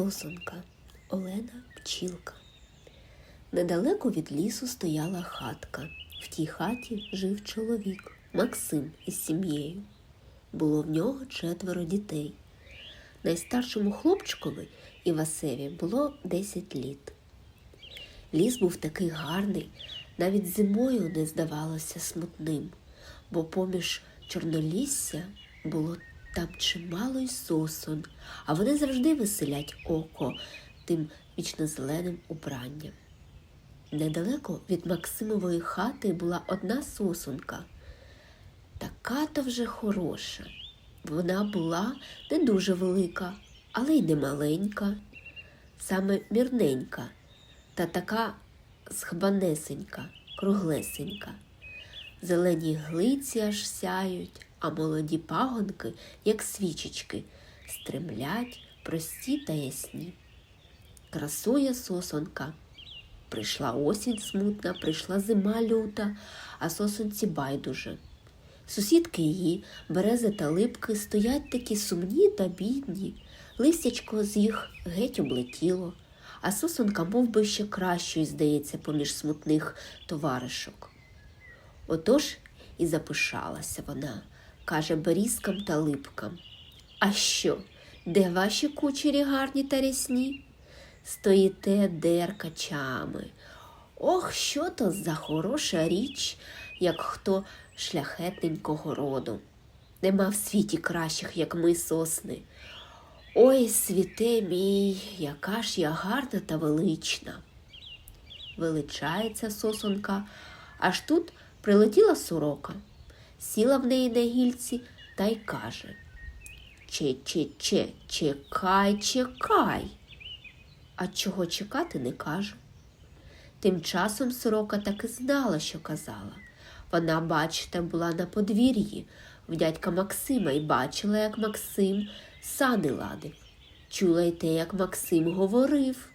Сосонка Олена Пчілка. Недалеко від лісу стояла хатка. В тій хаті жив чоловік Максим із сім'єю. Було в нього четверо дітей. Найстаршому хлопчикові Івасеві було 10 літ. Ліс був такий гарний, навіть зимою не здавалося смутним, бо поміж чорнолісся було там чимало й сосон, а вони завжди веселять око тим вічнозеленим убранням. Недалеко від Максимової хати була одна сосунка. Така то вже хороша. Вона була не дуже велика, але й не маленька, саме мірненька та така схбанесенька, круглесенька. Зелені глиці аж сяють, а молоді пагонки, як свічечки, стремлять прості та ясні. Красує сосонка. Прийшла осінь смутна, прийшла зима люта, а сосонці байдуже. Сусідки її, берези та липки, стоять такі сумні та бідні, листячко з їх геть облетіло, а сосонка мов би, ще кращою, здається, поміж смутних товаришок. Отож і запишалася вона, каже берізкам та липкам. А що, де ваші кучері гарні та рясні? Стоїте деркачами. Ох, що то за хороша річ, як хто шляхетненького роду. Нема в світі кращих, як ми, сосни. Ой, світе мій, яка ж я гарна та велична. Величається сосонка, аж тут прилетіла сорока, сіла в неї на гільці та й каже Че-че-че, чекай, чекай. А чого чекати не каже. Тим часом сорока таки знала, що казала. Вона, бачите, була на подвір'ї в дядька Максима і бачила, як Максим сани ладив. Чула й те, як Максим говорив.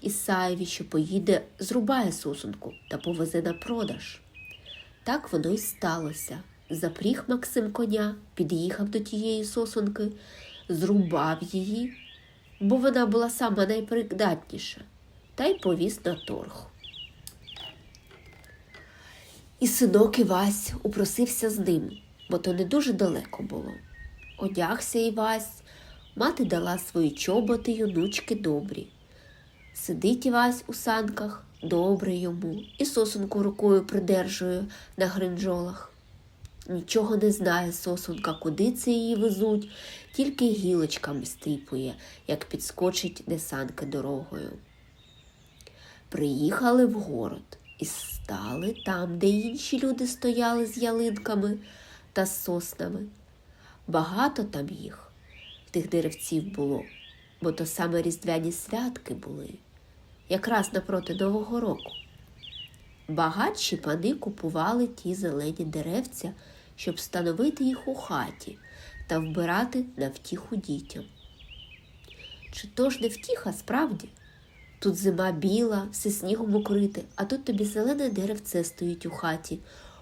Ісаєві, що поїде, зрубає сосунку та повезе на продаж. Так воно й сталося. Запріг Максим коня, під'їхав до тієї сосунки, зрубав її, бо вона була сама найпридатніша, та й повіз на торг. І синок Івась упросився з ним, бо то не дуже далеко було. Одягся Івась, мати дала свої чоботи й добрі. Сидить Івась у санках, добре йому, і сосунку рукою придержує на гринджолах. Нічого не знає сосунка, куди це її везуть, тільки гілочками стріпує, як підскочить де санки дорогою. Приїхали в город і стали там, де інші люди стояли з ялинками та з соснами. Багато там їх, тих деревців було, бо то саме різдвяні святки були, якраз напроти Нового року. Багатші пани купували ті зелені деревця, щоб встановити їх у хаті та вбирати на втіху дітям. Чи то ж не втіха справді? Тут зима біла, все снігом укрите, а тут тобі зелене деревце стоїть у хаті,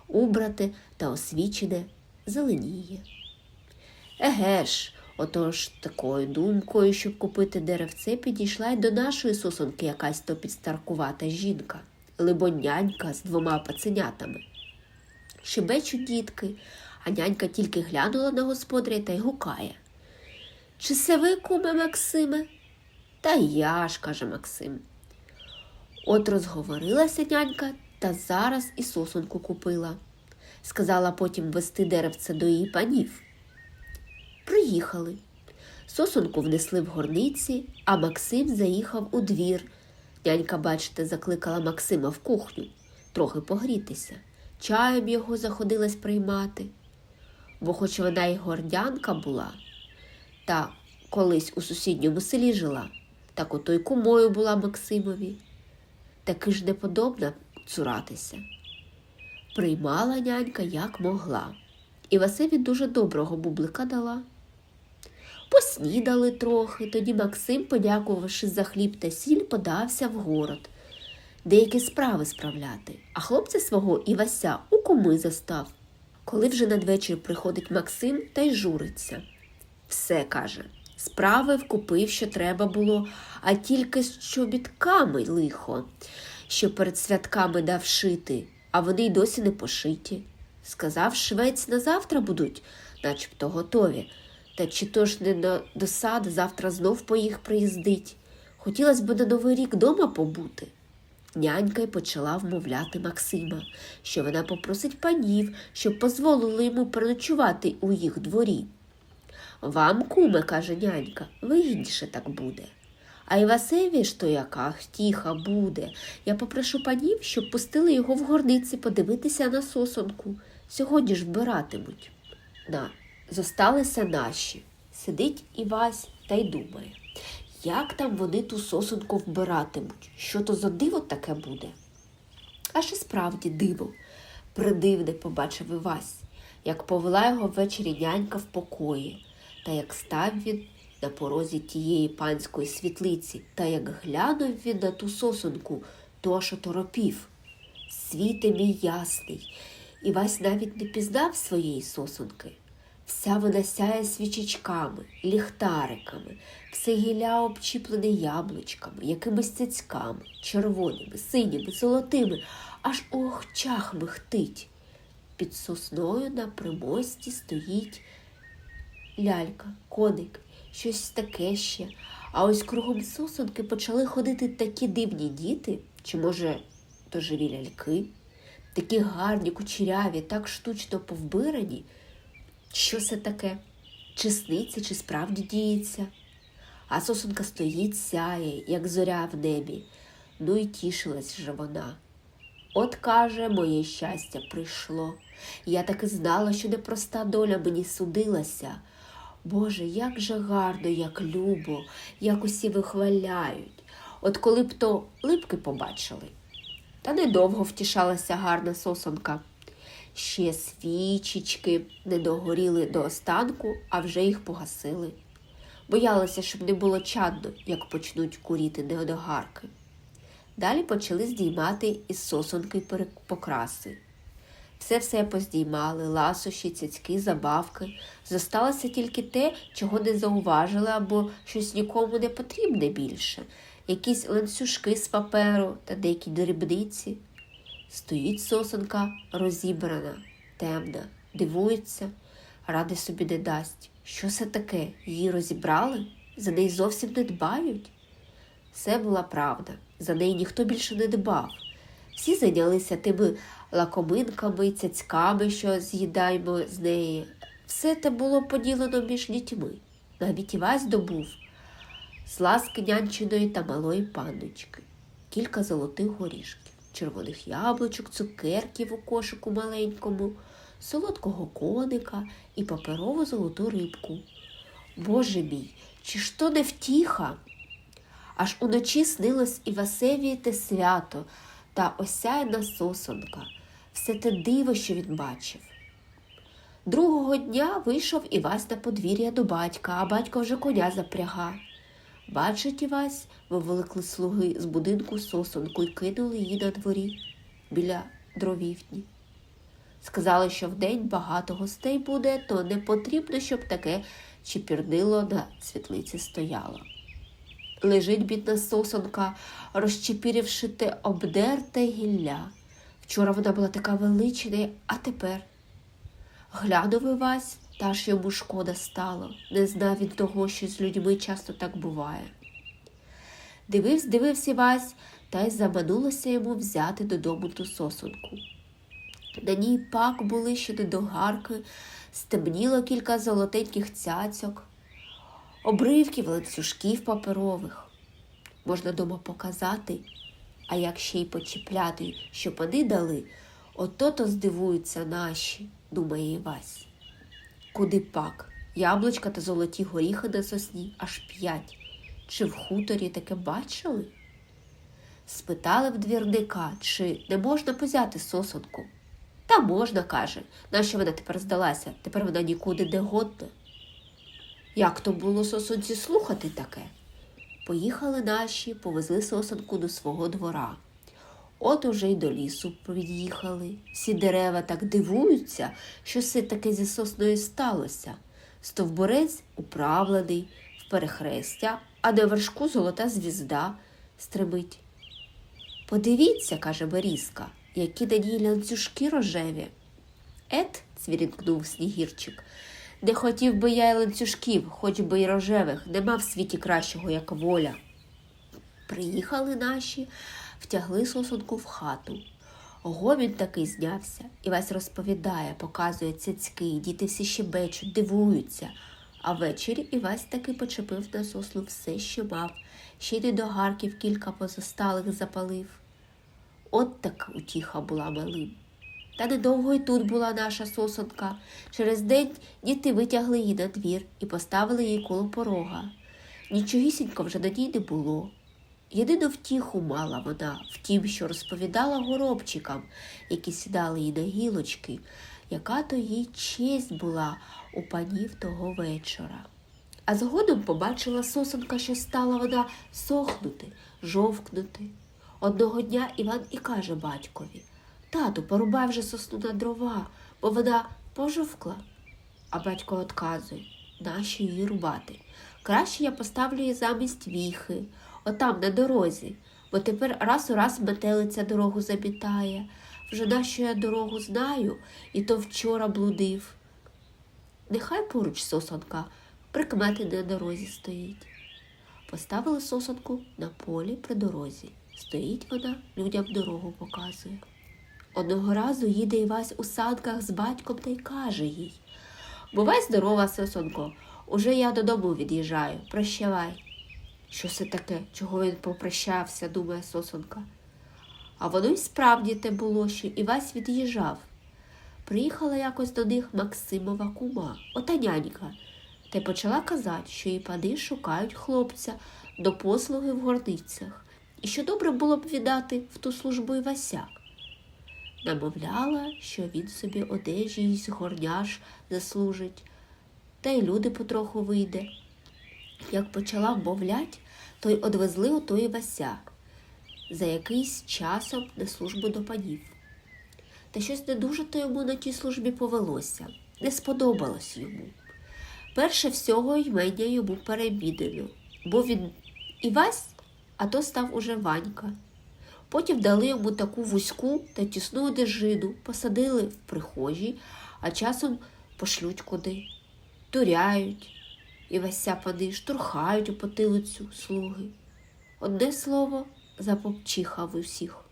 убрате та освічене зеленіє. Еге ж, отож такою думкою, щоб купити деревце, підійшла й до нашої сосунки якась то підстаркувата жінка, либонянька з двома паценятами. Шибечуть дітки, а нянька тільки глянула на господаря та й гукає. Чи се ви, куме Максиме? Та я ж, каже Максим. От розговорилася нянька та зараз і сосунку купила. Сказала потім вести деревце до її панів. Приїхали. Сосунку внесли в горниці, а Максим заїхав у двір. Нянька, бачите, закликала Максима в кухню трохи погрітися. Чаєм його заходилась приймати. Бо, хоч вона й гордянка була, та колись у сусідньому селі жила, так ото й кумою була Максимові. Таки ж неподобна цуратися. Приймала нянька як могла, і Васеві дуже доброго бублика дала. Поснідали трохи, тоді Максим, подякувавши за хліб та сіль, подався в город, деякі справи справляти, а хлопця свого Івася у куми застав. Коли вже надвечір приходить Максим та й журиться. Все каже, Справив, купив, що треба було, а тільки з чобітками лихо, що перед святками дав шити, а вони й досі не пошиті. Сказав, швець на завтра будуть, начебто готові. Та чи то ж не на досад завтра знов по їх приїздить. Хотілося б на Новий рік дома побути. Нянька й почала вмовляти Максима, що вона попросить панів, щоб дозволили йому переночувати у їх дворі. Вам, куме, каже нянька, вигідніше так буде. А Івасеві ж то яка втіха буде. Я попрошу панів, щоб пустили його в горниці подивитися на сосонку. Сьогодні ж вбиратимуть. На, зосталися наші. Сидить Івась та й думає, як там вони ту сосонку вбиратимуть, що то за диво таке буде. Аж і справді диво, придивне побачив Івась, як повела його ввечері нянька в покої, та як став він на порозі тієї панської світлиці, та як глянув він на ту сосонку, то аж оторопів. Світе мій ясний, Івась навіть не пізнав своєї сосонки. Вся вона сяє свічечками, ліхтариками, все гілля обчіплене яблучками, якимись цицьками, червоними, синіми, золотими, аж у охчах михтить. Під сосною на примості стоїть лялька, коник, щось таке ще. А ось кругом сосунки почали ходити такі дивні діти, чи, може, то живі ляльки, такі гарні, кучеряві, так штучно повбирані. Що це таке? Чи сниться, чи справді діється? А сосунка стоїть, сяє, як зоря в небі. Ну і тішилась же вона. От, каже, моє щастя прийшло. Я так і знала, що непроста доля мені судилася. Боже, як же гарно, як любо, як усі вихваляють. От коли б то липки побачили. Та недовго втішалася гарна сосонка. Ще свічечки не догоріли до останку, а вже їх погасили. Боялася, щоб не було чадно, як почнуть куріти неодогарки. Далі почали здіймати із сосонки покраси. Все все поздіймали, ласощі, цяцьки, забавки. Зосталося тільки те, чого не зауважили або щось нікому не потрібне більше, якісь ланцюжки з паперу та деякі дрібниці. Стоїть сосонка розібрана, темна, дивується, ради собі не дасть. Що це таке? Її розібрали? За неї зовсім не дбають? Це була правда, за неї ніхто більше не дбав. Всі зайнялися тими лакоминками цяцьками, що з'їдаємо з неї. Все те було поділено між дітьми. Навіть Івась добув з ласки нянчиної та малої панночки, кілька золотих горішків, червоних яблучок, цукерків у кошику маленькому, солодкого коника і паперову золоту рибку. Боже мій, чи ж то не втіха? Аж уночі снилось Івасеві те свято та осяяна сосонка, все те диво, що він бачив. Другого дня вийшов Івась на подвір'я до батька, а батько вже коня запряга. Бачить Івась, вивеликли слуги з будинку сосонку і кинули її на дворі біля дровівні. Сказали, що вдень багато гостей буде, то не потрібно, щоб таке чіпірнило на світлиці стояло. Лежить бідна сосонка, розчепірівши те обдерте гілля. Вчора вона була така велична, а тепер. Глянув Івась, та ж йому шкода стало, не знав він того, що з людьми часто так буває. Дивився, дивився Івась, та й заманулося йому взяти додому ту сосонку. На ній пак були ще недогарки, стемніло кілька золотеньких цяцьок, обривків ланцюжків паперових. Можна дома показати, а як ще й почіпляти, що пани дали, ото то здивуються наші, думає Івась. Куди пак? Яблучка та золоті горіхи на сосні аж п'ять. Чи в хуторі таке бачили? Спитали в двірника, чи не можна позяти сосонку. Та можна, каже, нащо вона тепер здалася, тепер вона нікуди не годна. Як то було сосонці слухати таке? Поїхали наші, повезли сосонку до свого двора. От уже й до лісу під'їхали. Всі дерева так дивуються, що все таке зі сосною сталося. Стовбурець управлений, в перехрестя, а на вершку золота звізда стримить. Подивіться, каже Берізка, які на ній ланцюжки рожеві. Ет, цвірінкнув снігірчик. Не хотів би я й ланцюжків, хоч би й рожевих, нема в світі кращого, як воля. Приїхали наші, втягли сосунку в хату. Гомін такий знявся, і весь розповідає, показує цяцьки, діти всі щебечуть, дивуються. А ввечері Івась таки почепив на сосну все, що мав, ще й недогарків кілька позосталих запалив. От так утіха була малим. Та недовго й тут була наша сосонка. Через день діти витягли її на двір і поставили її коло порога. Нічогісінько вже на ній не було. Єдину втіху мала вона в тім, що розповідала горобчикам, які сідали їй на гілочки, яка то їй честь була у панів того вечора. А згодом побачила сосонка, що стала вона сохнути, жовкнути. Одного дня Іван і каже батькові Тату, порубай вже сосну на дрова, бо вона пожовкла. А батько отказує, нащо її рубати? Краще я поставлю її замість віхи, отам на дорозі, бо тепер раз у раз метелиця дорогу замітає. Вже нащо я дорогу знаю, і то вчора блудив. Нехай поруч сосонка прикмети на дорозі стоїть. Поставили сосонку на полі при дорозі. Стоїть вона, людям дорогу показує. Одного разу їде Івась у санках з батьком та й каже їй Бувай здорова, сосонко, уже я додому від'їжджаю, прощавай. Що це таке, чого він попрощався, думає сосонка. А воно й справді те було, що Івась від'їжджав. Приїхала якось до них Максимова кума, ота нянька, та й почала казати, що її пани шукають хлопця до послуги в горницях, і що добре було б віддати в ту службу Івася. Намовляла, що він собі одежі й горняш заслужить, та й люди потроху вийде. Як почала вмовлять, то й одвезли у той Івася за якийсь часом на службу до панів. Та щось не дуже то йому на тій службі повелося, не сподобалось йому. Перше всього ймення йому перебідено, бо він Івась, а то став уже Ванька. Потім дали йому таку вузьку та тісну одежину, посадили в прихожій, а часом пошлють куди. Туряють, і Вася пани штурхають у потилицю слуги. Одне слово запопчихав усіх.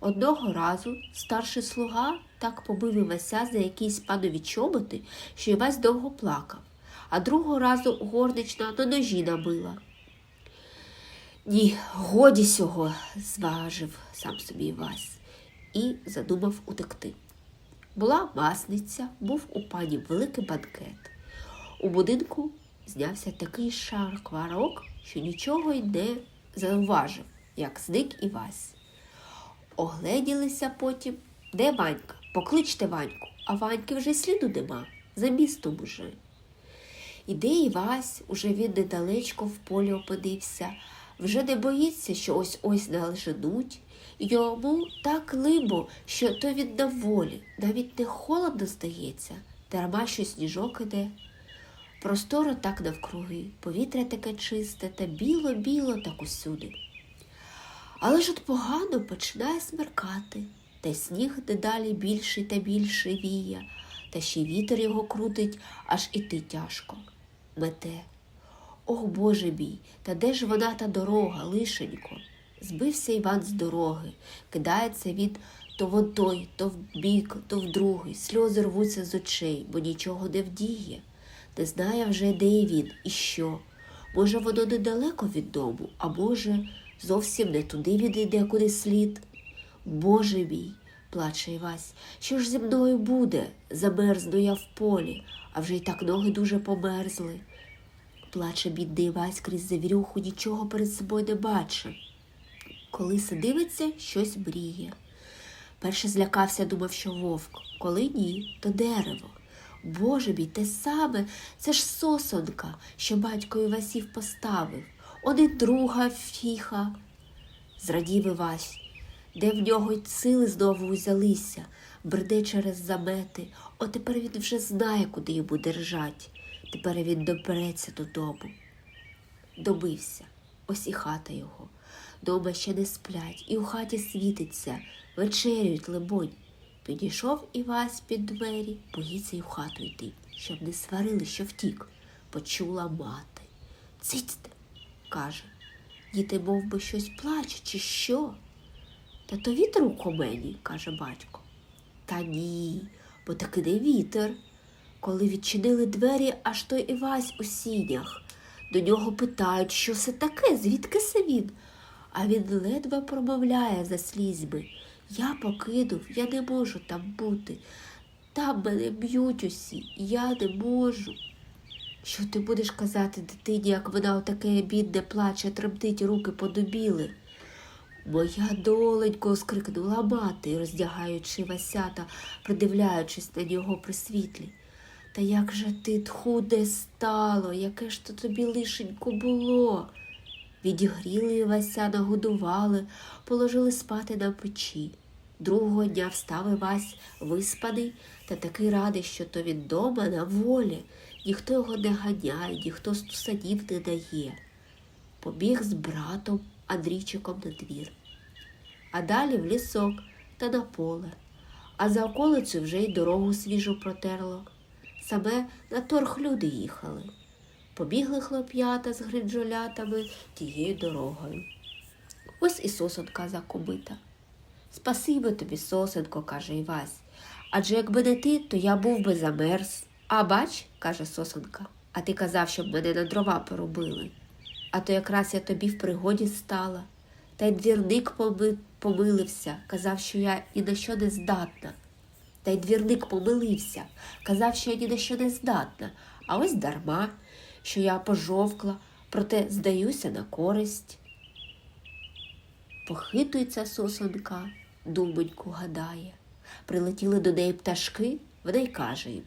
Одного разу старший слуга так побив Івася за якісь панові чоботи, що Івась довго плакав, а другого разу горнична на ножі набила. Ні, годі сього, зважив сам собі Івась і задумав утекти. Була масниця, був у пані великий банкет. У будинку знявся такий шаркварок, що нічого й не зауважив, як зник Івась. Огледілися потім, де Ванька? Покличте Ваньку, а Ваньки вже сліду нема, за містом уже. Іде Івась, уже він недалечко в полі опинився, вже не боїться, що ось ось належануть. Йому так либо, що то він на волі, навіть не холодно здається, дарма що сніжок іде. Просторо так навкруги, повітря таке чисте та біло-біло так усюди. Але ж от погано починає смеркати, та сніг дедалі більший та більший віє, та ще вітер його крутить, аж іти тяжко. Мете. Ох, Боже мій, та де ж вона та дорога, лишенько? Збився Іван з дороги, кидається він то в отой, то в бік, то в другий, сльози рвуться з очей, бо нічого не вдіє. Не знає вже, де і він і що. Може, воно недалеко від дому, а може, зовсім не туди він йде, куди слід. Боже мій, плаче Івась, що ж зі мною буде? Замерзну я в полі, а вже й так ноги дуже померзли. Плаче бідний Івась крізь завірюху, нічого перед собою не бачить. Коли дивиться, щось мріє. Перше злякався, думав, що вовк, коли ні, то дерево. Боже мій, те саме, це ж сосонка, що батько Івасів поставив, і друга фіха. Зрадів Івась, де в нього й сили знову узялися, бреде через замети, от тепер він вже знає, куди йому держать. Тепер він добереться додому. добився. Ось і хата його. Дома ще не сплять, і у хаті світиться, вечерюють, либонь. Підійшов Івась під двері, боїться й в хату йти, щоб не сварили, що втік. Почула мати. Цицьте, каже. Діти мов би щось плачуть, чи що? Та то вітер у комені, каже батько. Та ні, бо таки не вітер. Коли відчинили двері, аж той Івась у сінях. До нього питають, що це таке, звідки це він? А він ледве промовляє за слізьми. Я покинув, я не можу там бути. Там мене б'ють усі, я не можу. Що ти будеш казати дитині, як вона отаке бідне плаче, тремтить руки подубіли? Моя доленько, скрикнула мати, роздягаючи Васята, придивляючись на нього при світлі. Та як же ти худе стало, яке ж то тобі лишенько було? Відігріли Вася, нагодували, положили спати на печі. Другого дня встав Івась виспаний та такий радий, що то він дома на волі, ніхто його не ганяє, ніхто стусанів не дає. Побіг з братом Андрійчиком на двір, а далі в лісок та на поле, а за околицю вже й дорогу свіжу протерло. Саме на торг люди їхали. Побігли хлоп'ята з гринджолятами тією дорогою. Ось і сосонка закубита. Спасибо тобі, сосенко, каже Івась. Адже якби не ти, то я був би замерз. А бач, каже сосенка, а ти казав, щоб мене на дрова поробили. А то якраз я тобі в пригоді стала. Та й двірник поми- помилився, казав, що я ні на що не здатна. Та й двірник помилився, казав, що я ні на що не здатна, а ось дарма, що я пожовкла, проте здаюся на користь. Похитується сосонка, думоньку гадає. Прилетіли до неї пташки, вона й каже їм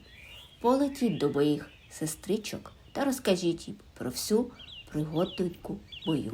полетіть до моїх сестричок та розкажіть їм про всю пригодненьку мою.